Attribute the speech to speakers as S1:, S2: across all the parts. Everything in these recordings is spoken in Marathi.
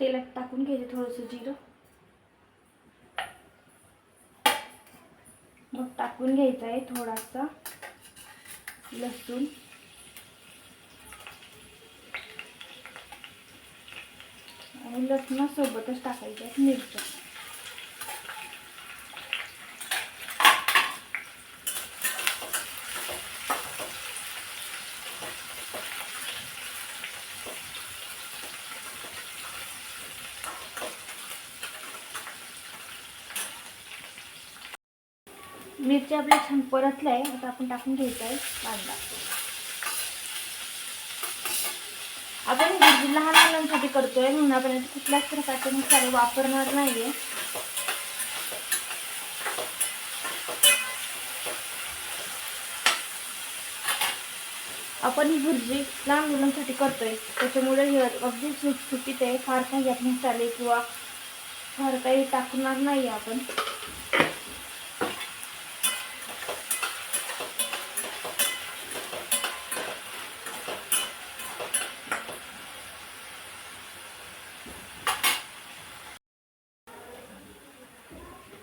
S1: तेलात टाकून घ्यायचं थोडंसं जिरं. मग टाकून घ्यायचं आहे थोडासा लसूण. आणि लसणासोबतच टाकायच्या आहेत मिरच्या. मिरची आपल्या छान परतल्या आहे आता आपण टाकून घ्यायचा आहे कांदा. आपण भाजी लहान मुलांसाठी करतोय म्हणून आपण कुठल्याच प्रकारचे मसाले वापरणार नाहीये. आपण ही भुर्जी लहान मुलांसाठी करतोय त्याच्यामुळे हे अगदी सुटसुटीत आहे फार काही यात मसाले किंवा फार काही टाकणार नाही आपण.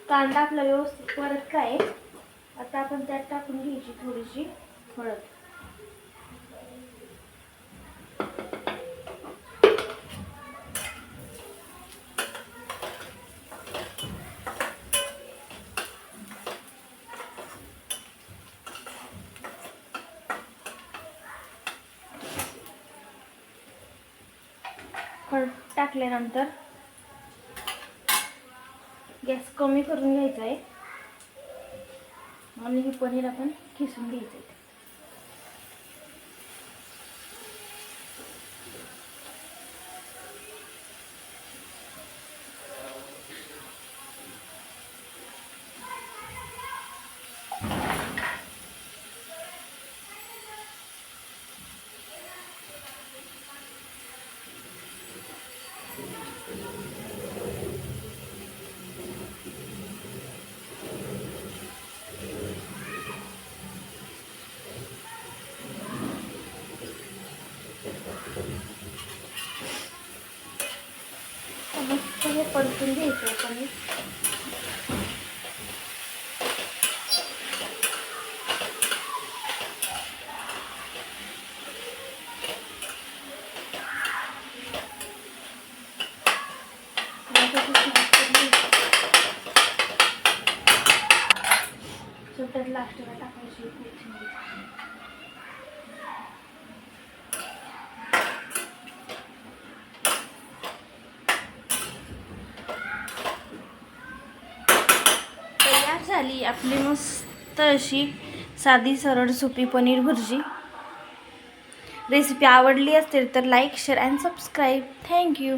S1: कांदा आपला व्यवस्थित परत काय आता आपण त्यात टाकून घ्यायची थोडीशी हळद. हळद टाकल्यानंतर गॅस कमी करून घ्यायचा आहे. आणि हे पनीर आपण खिसून घ्यायचं आहे. मस्त हे परतून घ्यायचं आहे पनीर सुट्यात लास्टला टाकायची. झाली आपली मस्त अशी साधी सरळ सोपी पनीर भुर्जी. रेसिपी आवडली असेल तर like share and subscribe thank you